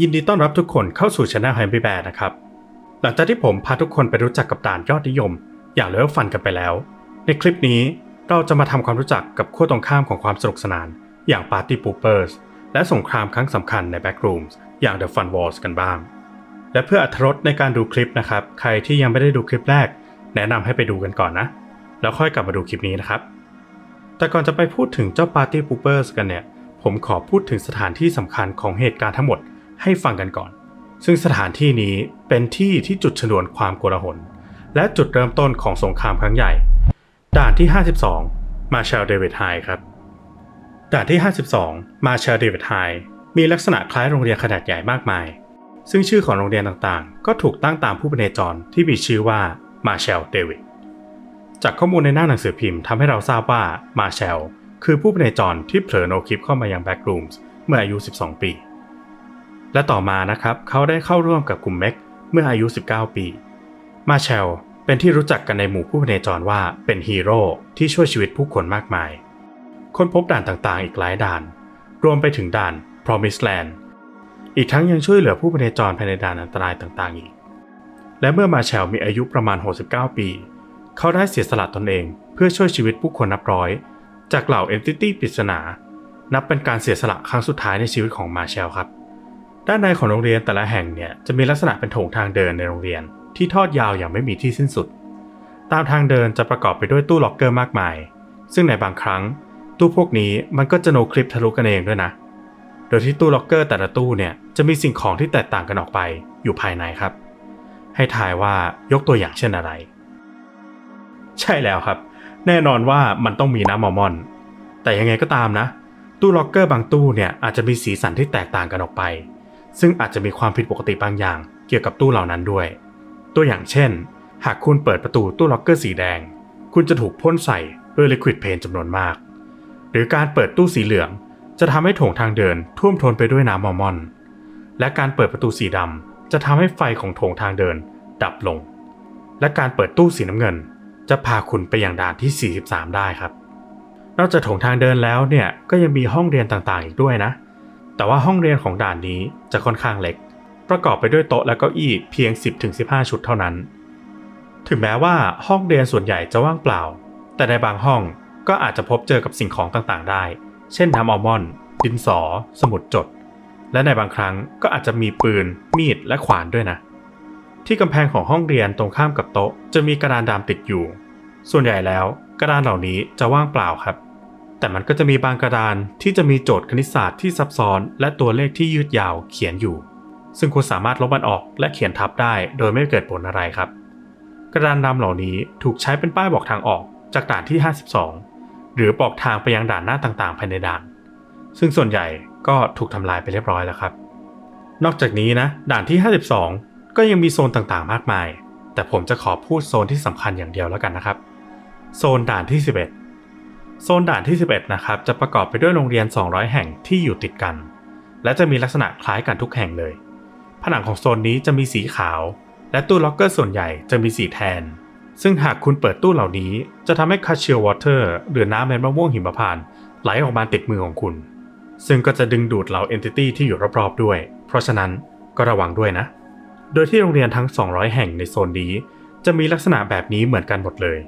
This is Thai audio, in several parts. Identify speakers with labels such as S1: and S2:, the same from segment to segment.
S1: ยินดีต้อนรับทุกคนเข้าสู่ช anel Happy Bear นะครับ หลังจากที่ผมพาทุกคนไปรู้จักกับด่านยอดนิยม อย่างเลเวลฟันกันไปแล้ว ในคลิปนี้เราจะมาทำความรู้จักกับขั้วตรงข้ามของความสนุกสนาน อย่าง Party Poopers และสงครามครั้งสำคัญใน Backrooms อย่าง The Fun Wars กันบ้าง และเพื่ออรรถรสในการดูคลิปนะครับ ใครที่ยังไม่ได้ดูคลิปแรก แนะนำให้ไปดูกันก่อนนะ แล้วค่อยกลับมาดูคลิปนี้นะครับ แต่ก่อนจะไปพูดถึงเจ้า Party Poopers กันเนี่ยผมขอพูดถึงสถานที่สำคัญของเหตุการณ์ทั้งหมด ให้ฟังกันก่อน ซึ่งสถานที่นี้เป็นที่ที่จุดชนวนความโกลาหล และจุดเริ่มต้นของสงครามครั้งใหญ่ ด่านที่ 52 มาเชลเดวิดไฮครับ ด่านที่ 52 มาเชลเดวิดไฮมีลักษณะคล้ายโรงเรียนขนาดใหญ่มากมาย ซึ่งชื่อของโรงเรียนต่างๆ ก็ถูกตั้งตามผู้ปเนจรที่มีชื่อว่ามาเชลเดวิดจากข้อมูลในหน้าหนังสือพิมพ์ทำให้เราทราบว่ามาเชลคือผู้ปเนจรที่เผลอโนคลิปเข้ามายังแบ็กรูมส์เมื่ออายุ 12 ปี และต่อมานะครับเขาได้เข้าร่วมกับกลุ่มเม็กเมื่ออายุ 19 ปี มาเชลเป็นที่รู้จักกันในหมู่ผู้พเนจรว่าเป็นฮีโร่ที่ช่วยชีวิตผู้คนมากมาย ค้นพบด่านต่างๆ อีกหลายด่าน รวมไปถึงด่าน Promised Land อีกทั้งยังช่วยเหลือผู้พเนจรภายในด่านอันตรายต่างๆ อีก และเมื่อมาเชลมีอายุประมาณ 69 ปี เขาได้เสียสละตนเอง เพื่อช่วยชีวิตผู้คนนับร้อย จากเหล่าเอนติตี้ปริศนา นับเป็นการเสียสละครั้งสุดท้ายในชีวิตของมาเชลครับ ด้านในของโรงเรียนแต่ละแห่งเนี่ยจะมีลักษณะเป็นโถงทางเดินในโรงเรียน ที่ทอดยาวอย่างไม่มีที่สิ้นสุด ตามทางเดินจะประกอบไปด้วยตู้ล็อกเกอร์มากมาย ซึ่งในบางครั้ง ตู้พวกนี้มันก็จะโนคลิปทะลุกันเองด้วยนะ โดยที่ตู้ล็อกเกอร์แต่ละตู้เนี่ยจะมีสิ่งของที่แตกต่างกันออกไปอยู่ภายในครับ ให้ทายว่ายกตัวอย่างเช่นอะไร ใช่แล้วครับ แน่นอนว่ามันต้องมีน้ำมอมอน แต่ยังไงก็ตามนะ ตู้ล็อกเกอร์บางตู้เนี่ยอาจจะมีสีสันที่แตกต่างกันออกไป ซึ่งอาจจะมีความผิดปกติบางอย่างเกี่ยวกับตู้เหล่านั้นด้วย ตัวอย่างเช่น หากคุณเปิดประตูตู้ล็อกเกอร์สีแดง คุณจะถูกพ่นใส่ด้วยลิควิดเพนจำนวนมาก หรือการเปิดตู้สีเหลือง จะทำให้โถงทางเดินท่วมท้นไปด้วยน้ำมอมอน และการเปิดประตูสีดำจะทำให้ไฟของโถงทางเดินดับลง และการเปิดตู้สีน้ำเงิน จะพาคุณไปยังด่านที่ 43 ได้ครับ นอกจากโถงทางเดินแล้วเนี่ยก็ยังมีห้องเรียนต่างๆ อีกด้วยนะ แต่ว่าห้องเรียนของด่านนี้จะค่อนข้างเล็ก ประกอบไปด้วยโต๊ะและเก้าอี้เพียง 10-15 ชุดเท่านั้น ถึงแม้ว่าห้องเรียนส่วนใหญ่จะว่างเปล่า แต่ในบางห้องก็อาจจะพบเจอกับสิ่งของต่างๆ ได้ เช่นน้ำอัลมอนด์ดินสอ สมุดจด และในบางครั้งก็อาจจะมีปืน มีด และขวานด้วยนะ ที่กำแพงของห้องเรียนตรงข้ามกับโต๊ะ จะมีกระดานดำติดอยู่ ส่วนใหญ่แล้วกระดานเหล่านี้จะว่างเปล่าครับ แต่มันก็จะมีบางกระดานที่จะมีโจทย์คณิตศาสตร์ที่ซับซ้อน และตัวเลขที่ยืดยาวเขียนอยู่ ซึ่งคุณสามารถลบมันออกและเขียนทับได้โดยไม่เกิดผลอะไรครับ กระดานดำเหล่านี้ถูกใช้เป็นป้ายบอกทางออกจากด่านที่ 52 หรือบอกทางไปยังด่านหน้าต่างๆ ภายในด่าน ซึ่งส่วนใหญ่ก็ถูกทำลายไปเรียบร้อยแล้วครับ นอกจากนี้นะด่านที่ 52 ก็ยังมีโซนต่างๆ มากมาย แต่ผมจะขอพูดโซนที่สำคัญอย่างเดียวแล้วกันนะครับ โซนด่านที่ 11 โซนด่านที่ 11 นะครับ จะประกอบไปด้วยโรงเรียน 200 แห่งที่อยู่ติดกัน และจะมีลักษณะคล้ายกันทุกแห่งเลย ผนังของโซนนี้จะมีสีขาว และตู้ล็อกเกอร์ส่วนใหญ่จะมีสีแทน ซึ่งหากคุณเปิดตู้เหล่านี้ จะทำให้คาเชียลวอเตอร์หรือน้ำในมะม่วงหิมพานต์ไหลออกมาติดมือของคุณ ซึ่งก็จะดึงดูดเหล่าเอนติตี้ที่อยู่รอบๆด้วย เพราะฉะนั้นก็ระวังด้วยนะ โดยที่โรงเรียนทั้ง 200 แห่งในโซนนี้ จะมีลักษณะแบบนี้เหมือนกันหมดเลย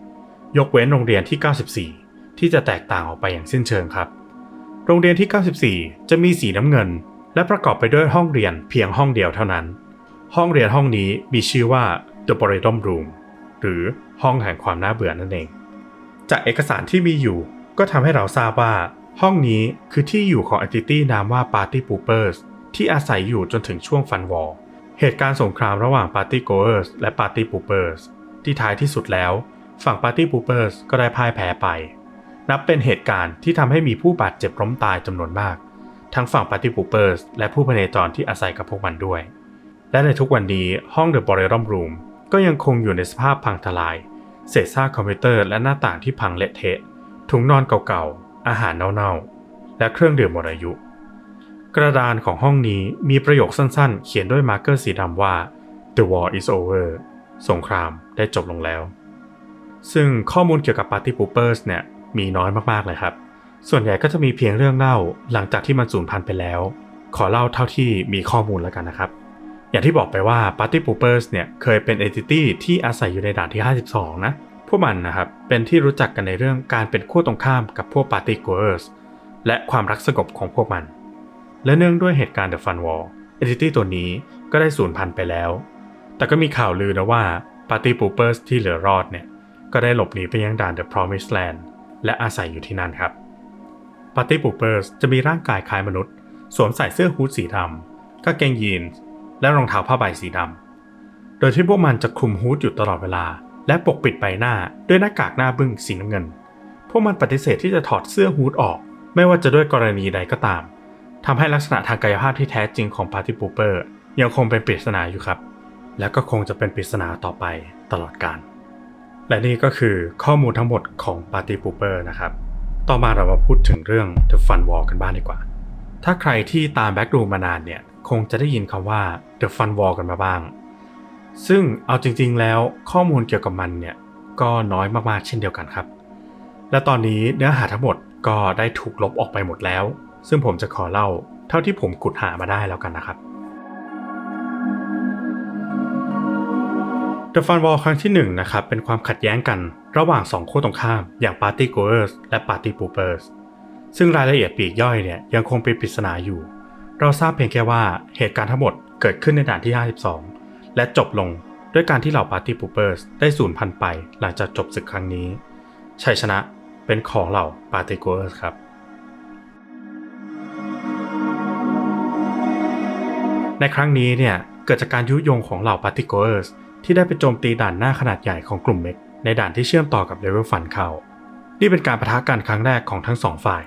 S1: ยกเว้นโรงเรียนที่ 94 ที่จะแตกต่างออกไปอย่างสิ้นเชิงครับ โรงเรียนที่ 94 จะมีสีน้ำเงิน และประกอบไปด้วยห้องเรียนเพียงห้องเดียวเท่านั้น ห้องเรียนห้องนี้มีชื่อว่า The Boredom Room หรือห้องแห่งความน่าเบื่อนั่นเอง จากเอกสารที่มีอยู่ก็ทำให้เราทราบว่า ห้องนี้คือที่อยู่ของ Entity นามว่า Party Poopers ที่อาศัยอยู่จนถึงช่วงฟันวอลเหตุการณ์สงครามระหว่าง Party Goers และ Party Poopers ที่ท้ายที่สุดแล้ว ฝั่ง Party Poopers ก็ได้พ่ายแพ้ไป นับเป็นเหตุการณ์ที่ทำให้มีผู้บาดเจ็บล้มตายจำนวนมาก ทั้งฝั่ง Party Poopers และผู้พเนจรที่อาศัยกับพวกมันด้วย และในทุกวันนี้ห้อง The Boredom Room ก็ยังคงอยู่ในสภาพพังทลาย เศษซากคอมพิวเตอร์และหน้าต่างที่พังเละเทะ ถุงนอนเก่าๆ อาหารเน่าๆ และเครื่องดื่มหมดอายุ กระดานของห้องนี้มีประโยคสั้นๆ เขียนด้วยมาร์กเกอร์สีดำว่า The war is over สงครามได้จบลงแล้ว ซึ่งข้อมูลเกี่ยวกับ Party Poopers เนี่ย มีน้อยมากๆเลยครับ ส่วนใหญ่ก็จะมีเพียงเรื่องเล่าหลังจากที่มันสูญพันธุ์ไปแล้ว ขอเล่าเท่าที่มีข้อมูลแล้วกันนะครับ อย่างที่บอกไปว่า Party Poopers เนี่ยเคยเป็น entity ที่อาศัยอยู่ในด่านที่ 52 นะ พวกมันนะครับเป็นที่รู้จักกันในเรื่องการเป็นขั้วตรงข้ามกับพวก Party Goers และความรักสงบของพวกมัน และเนื่องด้วยเหตุการณ์ The Fun War entity ตัวนี้ก็ได้สูญพันธุ์ไปแล้ว แต่ก็มีข่าวลือนะว่า Party Poopers ที่เหลือรอดเนี่ยก็ได้หลบหนีไปยังด่าน The Promised Land และอาศัยอยู่ที่นั่นครับ Party Poopers จะมีร่างกายคล้ายมนุษย์ สวมใส่เสื้อฮู้ดสีดำกางเกงยีนส์และรองเท้าผ้าใบสีดำโดยที่พวกมันจะคลุมฮู้ดอยู่ตลอดเวลา และปกปิดใบหน้าด้วยหน้ากากหน้าบึ้งสีน้ำเงิน พวกมันปฏิเสธที่จะถอดเสื้อฮู้ดออก ไม่ว่าจะด้วยกรณีใดก็ตามทำให้ลักษณะทางกายภาพที่แท้จริงของ Party Pooper ยังคงเป็นปริศนาอยู่ครับ และก็คงจะเป็นปริศนาต่อไปตลอดกาล และนี่ก็คือข้อมูลทั้งหมดของ Party Pooper นะครับ ต่อมาเรามาพูดถึงเรื่อง The Fun Wall กันบ้างดีกว่า ถ้าใครที่ตาม Backroom มานานเนี่ย คงจะได้ยินคำว่า The Fun Wall กันมาบ้าง ซึ่งเอาจริงๆแล้วข้อมูลเกี่ยวกับมันเนี่ย ก็น้อยมากๆเช่นเดียวกันครับ และตอนนี้เนื้อหาทั้งหมดก็ได้ถูกลบออกไปหมดแล้ว ซึ่งผมจะขอเล่าเท่าที่ผมขุดหามาได้แล้วกันนะครับ The Fun Wall ครั้งที่1นงนะครับเป็นความขัดแย้งกันระหว่าง2ขั้วตรงข้ามอย่าง Party Goers และ Party Poopers ซึ่งรายละเอียดปีกย่อยเนี่ยยังคงเป็นปริศนาอยู่ เราทราบเพียงแค่ว่าเหตุการณ์ทั้งหมดเกิดขึ้นในด่านที่ 52 และจบลงด้วยการที่เหล่า Party Poopers ได้สูญพันธุ์ไปหลังจากจบศึกครั้งนี้ชัยชนะเป็นของเหล่า Party Goers ครับในครั้งนี้เนี่ยเกิดจากการยุยงของเหล่า Party Goers ที่ได้ไปโจมตีด่านหน้าขนาดใหญ่ของกลุ่มเมกในด่านที่เชื่อมต่อกับเลเวลฟันเขานี่เป็นการประทะกันครั้งแรกของทั้งสองฝ่าย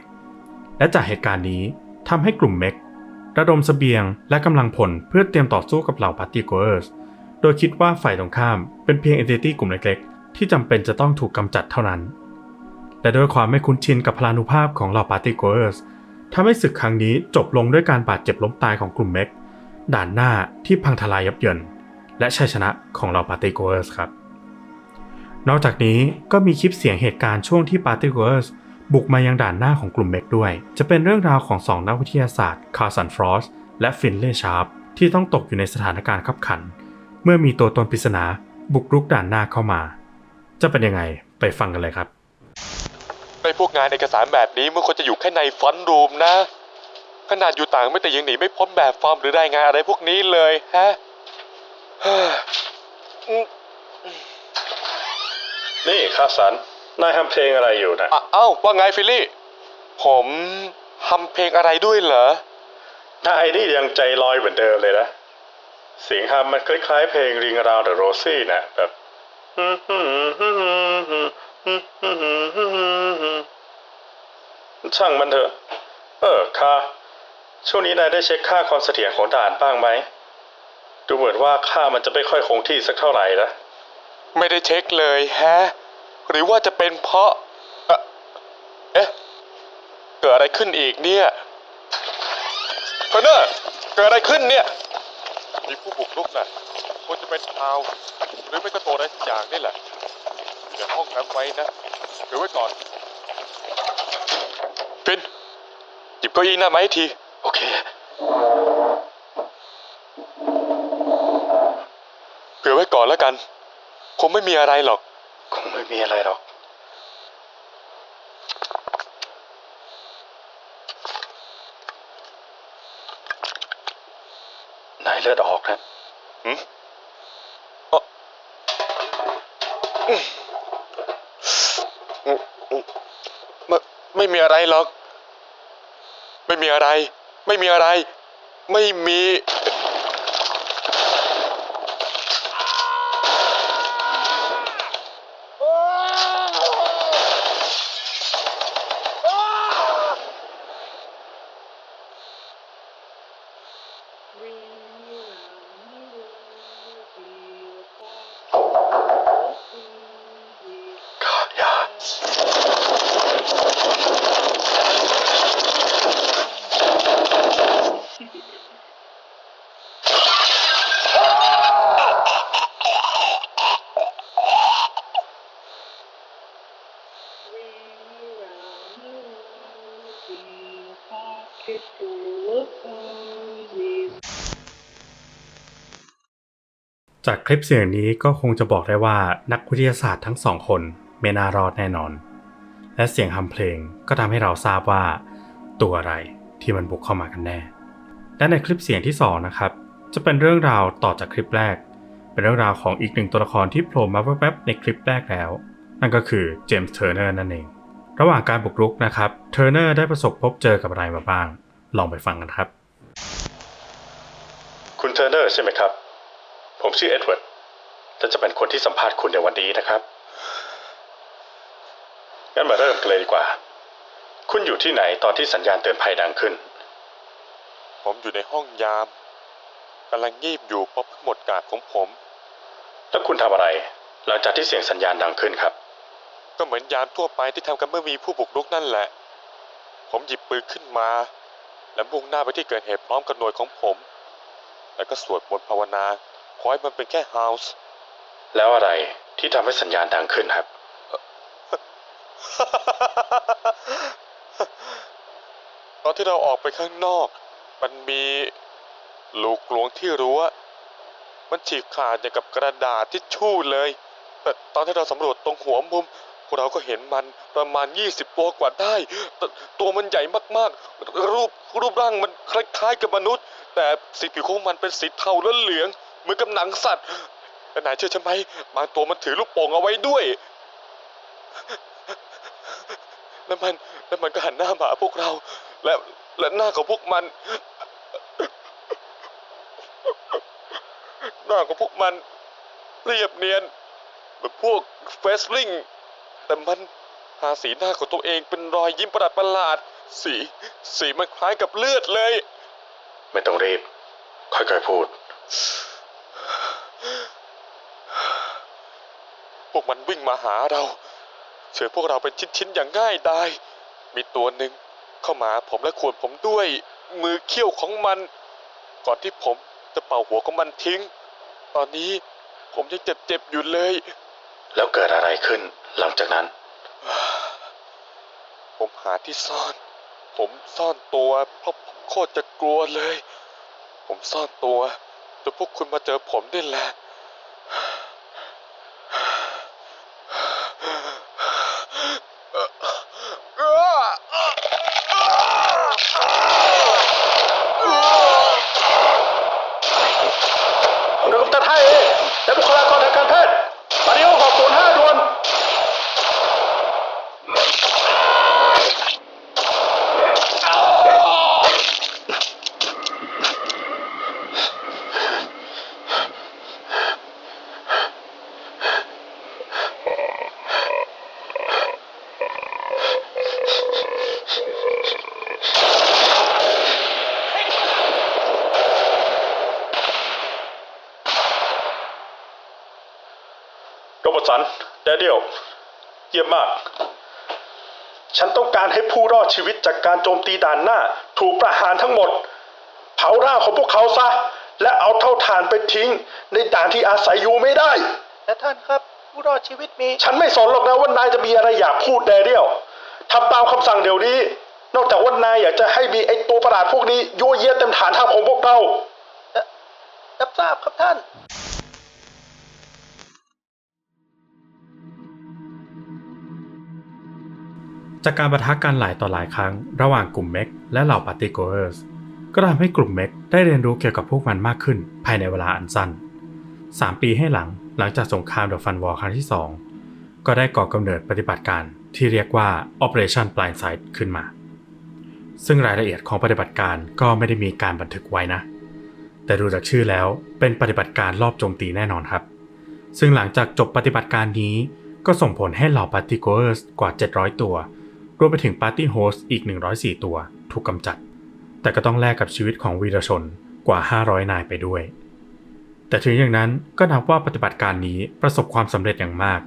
S1: และจากเหตุการณ์นี้ทำให้กลุ่มเมกระดมสเสบียงและกำลังพลเพื่อเตรียมต่อสู้กับเหล่า Party Goers โดยคิดว่าฝ่ายตรงข้ามเป็นเพียง entity กลุ่มเล็กๆ ที่จำเป็นจะต้องถูกกำจัดเท่านั้นและด้วยความไม่คุ้นชินกับพลานุภาพของเหล่า Party Goers ทำให้ศึกครั้งนี้จบลงด้วยการบาดเจ็บล้มตายของกลุ่มเมกด่านหน้าที่พังทลายยับเยิน และชัยชนะของเรา Party Goers ครับ นอกจากนี้ก็มีคลิปเสียงเหตุการณ์ช่วงที่ Party Goers บุกมายังด่านหน้าของกลุ่มเมกด้วย จะเป็นเรื่องราวของสองนักวิทยาศาสตร์คาร์สันฟรอสและฟินเล่ชาร์ปที่ต้องตกอยู่ในสถานการณ์ขับขัน เมื่อมีตัวตนปริศนาบุกรุกด่านหน้าเข้ามา จะเป็นยังไงไปฟังกันเลยครับ
S2: ในพวกงานเอกสารแบบนี้มันควรจะอยู่แค่ในฟอนต์รูมนะ ขนาดอยู่ต่างไม่แต่ยังหนีไม่พ้นแบบฟอร์มหรือรายงานอะไรพวกนี้เลยฮะ
S3: นี่คาสัน นายทำเพลงอะไรอยู่นะ
S2: อะเอ้าว่าไงฟิลลี่ ผมทำเพลงอะไรด้วยเหรอ
S3: นายนี่ยังใจลอยเหมือนเดิมเลยนะ เสียงฮัมมันคล้ายๆเพลง Ring Around the Rosie นะแบบช่างมันเถอะ เออค่าช่วงนี้นายได้เช็คค่าความเสถียรของด่านบ้างไหม ดูเหมือนว่าค่ามันจะไม่ค่อยคงที่สักเท่าไหร่นะ
S2: ไม่ได้เช็คเลยแฮะ หรือว่าจะเป็นเพราะ เอ่อเอ๊ะ เกิดอะไรขึ้นอีกเนี่ยเทรนเนอร์เกิดอะไรขึ้นเนี่ย มีผู้บุกรุกน่ะควรจะเป็นชาวหรือไม่ก็ตัวอะไรสักอย่างนี่แหละอยู่ในห้องนั้นไว้นะถือไว้ก่อนฟินหยิบเก้าอี้หน้าไม้ที
S3: โอเค
S2: ก่อนแล้วกัน คงไม่มีอะไรหรอก
S3: คงไม่มีอะไรหรอกนายเลือดออกนะ
S2: หืมเอ่ออืมอืมอืมไม่ไม่มีอะไรหรอก ไม่มีอะไร ไม่มีอะไร ไม่มี
S1: จากคลิปเสียงนี้ก็คงจะบอกได้ว่านักวิทยาศาสตร์ทั้งสองคนไม่น่ารอดแน่นอน และเสียงฮัมเพลงก็ทำให้เราทราบว่า ตัวอะไรที่มันบุกเข้ามากันแน่ และในคลิปเสียงที่สองนะครับ จะเป็นเรื่องราวต่อจากคลิปแรก เป็นเรื่องราวของอีกหนึ่งตัวละครที่โผล่มาแวบๆในคลิปแรกแล้ว นั่นก็คือเจมส์เทอร์เนอร์นั่นเอง ระหว่างการบุกรุกนะครับ เทอร์เนอร์ได้ประสบพบเจอกับอะไรมาบ้าง ลองไปฟังกันครับ
S3: คุณเทอร์เนอร์ใช่ไหมครับ ผมชื่อเอ็ดเวิร์ดและจะเป็นคนที่สัมภาษณ์คุณในวันนี้นะครับงั้นมาเริ่มกันเลยดีกว่า คุณอยู่ที่ไหนตอนที่สัญญาณเตือนภัยดังขึ้น
S2: ผมอยู่ในห้องยามกำลังงีบอยู่เพราะเพิ่งหมดกาดของผม
S3: แล้วคุณทำอะไร หลังจากที่เสียงสัญญาณดังขึ้นครับ
S2: ก็เหมือนยามทั่วไปที่ทำกันเมื่อมีผู้บุกรุกนั่นแหละ ผมหยิบปืนขึ้นมา และมุ่งหน้าไปที่เกิดเหตุพร้อมกับหน่วยของผม แล้วก็สวดมนต์ภาวนาขอให้มันเป็นแค่เฮาส์
S3: แล้วอะไรที่ทำให้สัญญาณดังขึ้นครับ
S2: ตอนที่เราออกไปข้างนอก มันมีลูกหลวงที่รั้วมันฉีกขาดอย่างกับกระดาษที่ชู่เลยแต่ตอนที่เราสำรวจตรงหัวมุม พวกเราก็เห็นมันประมาณ 20 ตัวกว่าได้ตตัวมันใหญ่มากๆ รูปรูปร่างมันคล้ายๆกับมนุษย์ แต่สีผิวของมันเป็นสีเทาและเหลือง เหมือนกับหนังสัตว์แต่นายเชื่อฉันไหมบางตัวมันถือลูกโป่งเอาไว้ด้วยแล้วมันแล้วมันก็หันหน้ามาหาพวกเรา และและหน้าของพวกมัน หน้าของพวกมัน เรียบเนียนเหมือนพวกเฟสลิง แต่มันทาสีหน้าของตัวเองเป็นรอยยิ้มประหลาดประหลาดๆสี สีมันคล้ายกับเลือดเลย
S3: ไม่ต้องรีบ ค่อยๆพูด
S2: พวกมันวิ่งมาหาเรา เฉยพวกเราเป็นชิ้นๆอย่างง่ายดาย มีตัวหนึ่งเข้ามาหาผมและขวนผมด้วยมือเขี้ยวของมัน ก่อนที่ผมจะเป่าหัวของมันทิ้ง ตอนนี้ผมยังเจ็บๆอยู่เลย
S3: แล้วเกิดอะไรขึ้นหลังจากนั้น
S2: ผมหาที่ซ่อน ผมซ่อนตัวเพราะผมโคตรจะกลัวเลย ผมซ่อนตัวจนพวกคุณมาเจอผมนี่แหละ
S3: เรือกัปตันไทยเอและบุคลากรทางการแพทย์มาริโอ605ด่วน โรบอท สันแดเดียลเยี่ยมมาก ฉันต้องการให้ผู้รอดชีวิตจากการโจมตีด่านหน้า ถูกประหารทั้งหมด เผาร่างของพวกเขาซะ และเอาเท่าฐานไปทิ้ง ในด่านที่อาศัยอยู่ไม่ได้
S4: แต่ท่านครับ ผู้รอดชีวิตมี
S3: ฉันไม่สนหรอกนะว่านายจะมีอะไรอยากพูดแดเดียลทำตามคำสั่งเดี๋ยวนี้ นอกจากว่านายอยากจะให้มีไอตัวประหลาดพวกนี้ยั่วเยียเต็มฐานทัพของพวกเรา
S4: รับทราบครับท่าน
S1: จากการประทะกันหลายต่อหลายครั้ง ระหว่างกลุ่มเม็กและเหล่าปาร์ติโกเออร์สก็ทำให้กลุ่มเม็กได้เรียนรู้เกี่ยวกับพวกมันมากขึ้น ภายในเวลาอันสั้น 3 ปีให้หลังหลังจากสงครามเดอะฟันวอร์ครั้งที่ 2 ก็ได้ก่อกำเนิดปฏิบัติการที่เรียกว่า Operation Blindside ขึ้นมา ซึ่งรายละเอียดของปฏิบัติการก็ไม่ได้มีการบันทึกไว้นะ แต่ดูจากชื่อแล้วเป็นปฏิบัติการรอบโจมตีแน่นอนครับ ซึ่งหลังจากจบปฏิบัติการนี้ก็ส่งผลให้เหล่าปาร์ติโกเออร์สกว่า 700 ตัว รวมไปถึงปาร์ตี้โฮสต์อีก 104 ตัว ถูกกำจัด แต่ก็ต้องแลกกับชีวิตของวีรชนกว่า 500 นายไปด้วย แต่ถึงอย่างนั้นก็นับว่าปฏิบัติการนี้ประสบความสำเร็จอย่างมาก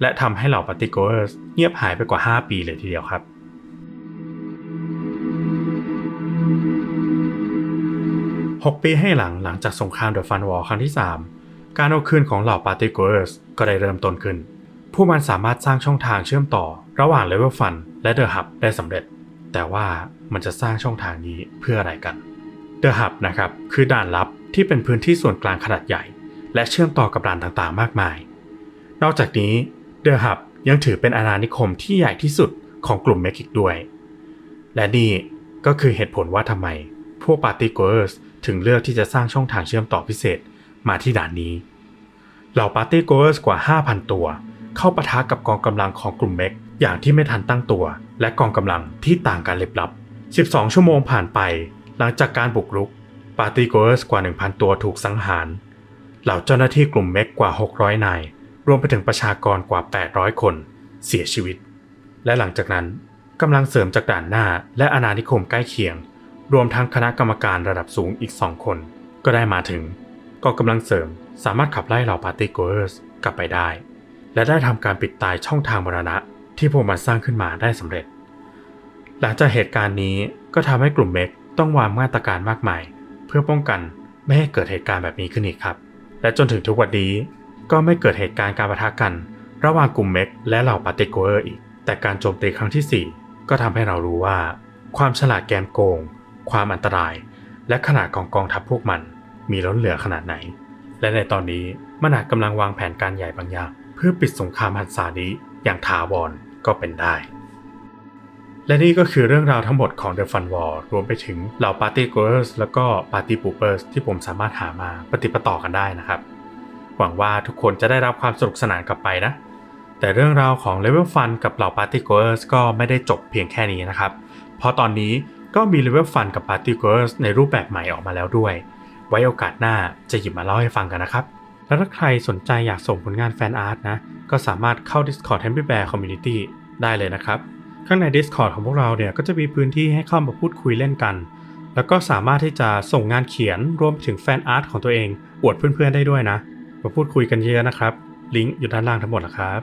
S1: และทำให้เหล่าปาร์ติโกเออร์สเงียบหายไปกว่า 5 ปีเลยทีเดียวครับ6 ปีให้หลังหลังจากสงครามเดอะฟันวอร์ครั้งที่ 3 การเอาคืนของเหล่าปาร์ติโกเออร์สก็ได้เริ่มต้นขึ้น ผู้มันสามารถสร้างช่องทางเชื่อมต่อระหว่างเลเวลฟัน และเดอะฮับได้สำเร็จ แต่ว่ามันจะสร้างช่องทางนี้เพื่ออะไรกัน The Hub นะครับคือด่านลับที่เป็นพื้นที่ส่วนกลางขนาดใหญ่ และเชื่อมต่อกับด่านต่างๆ มากมาย นอกจากนี้ The Hub ยังถือเป็นอาณานิคมที่ใหญ่ที่สุดของกลุ่มเมกิกด้วย และนี่ก็คือเหตุผลว่าทำไม พวกปาร์ตี้โกเออร์สถึงเลือกที่จะสร้างช่องทางเชื่อมต่อพิเศษมาที่ด่านนี้ เหล่าปาร์ตี้โกเออร์สกว่า 5,000 ตัว เข้าปะทะกับกองกำลังของกลุ่มเม็กอย่างที่ไม่ทันตั้งตัว และกองกำลังที่ต่างกันลิบลับ 12 ชั่วโมงผ่านไป หลังจากการบุกรุกปาร์ตี้โกเออร์สกว่า 1,000 ตัวถูกสังหาร เหล่าเจ้าหน้าที่กลุ่มเม็กกว่า 600 นาย รวมไปถึงประชากรกว่า 800 คน เสียชีวิต และหลังจากนั้นกำลังเสริมจากด่านหน้า และอาณานิคมใกล้เคียง รวมทั้งคณะกรรมการระดับสูงอีก2คน ก็ได้มาถึงกองกำลังเสริมสามารถขับไล่เหล่าปาร์ตี้โกเออร์สกลับไปได้ และได้ทำการปิดตายช่องทางมรณะที่พวกมันสร้างขึ้นมาได้สำเร็จ หลังจากเหตุการณ์นี้ก็ทำให้กลุ่มเมกต้องวางมาตรการมากมาย เพื่อป้องกันไม่ให้เกิดเหตุการณ์แบบนี้ขึ้นอีกครับ และจนถึงทุกวันนี้ก็ไม่เกิดเหตุการณ์การปะทะกัน ระหว่างกลุ่มเมกและเหล่าปาติโกเออร์อีก แต่การโจมตีครั้งที่ 4 ก็ทำให้เรารู้ว่า ความฉลาดแกมโกง ความอันตราย และขนาดของกองทัพพวกมัน มีล้นเหลือขนาดไหน และในตอนนี้มันอาจกำลังวางแผนการใหญ่บางอย่าง เพื่อปิดสงครามหันษานี้อย่างถาวรก็เป็นได้ และนี่ก็คือเรื่องราวทั้งหมดของ The Fun War รวมไปถึงเหล่า Party Goers แล้วก็ Party Poopers ที่ผมสามารถหามาปฏิปต่อกันได้นะครับ หวังว่าทุกคนจะได้รับความสนุกสนานกลับไปนะ แต่เรื่องราวของ Level Fun กับเหล่า Party Goers ก็ไม่ได้จบเพียงแค่นี้นะครับ เพราะตอนนี้ก็มี Level Fun กับ Party Goers ในรูปแบบใหม่ออกมาแล้วด้วย ไว้โอกาสหน้าจะหยิบมาเล่าให้ฟังกันนะครับ แล้วถ้าใครสนใจอยากส่งผลงานแฟนอาร์ตนะ ก็สามารถเข้า Discord Happy Bear Community ได้เลยนะครับ ข้างใน Discord ของพวกเราเนี่ยก็จะมีพื้นที่ให้เข้ามาพูดคุยเล่นกัน แล้วก็สามารถที่จะส่งงานเขียนรวมถึงแฟนอาร์ตของตัวเองอวดเพื่อนๆได้ด้วยนะ มาพูดคุยกันเยอะนะครับ ลิงก์อยู่ด้านล่างทั้งหมดนะครับ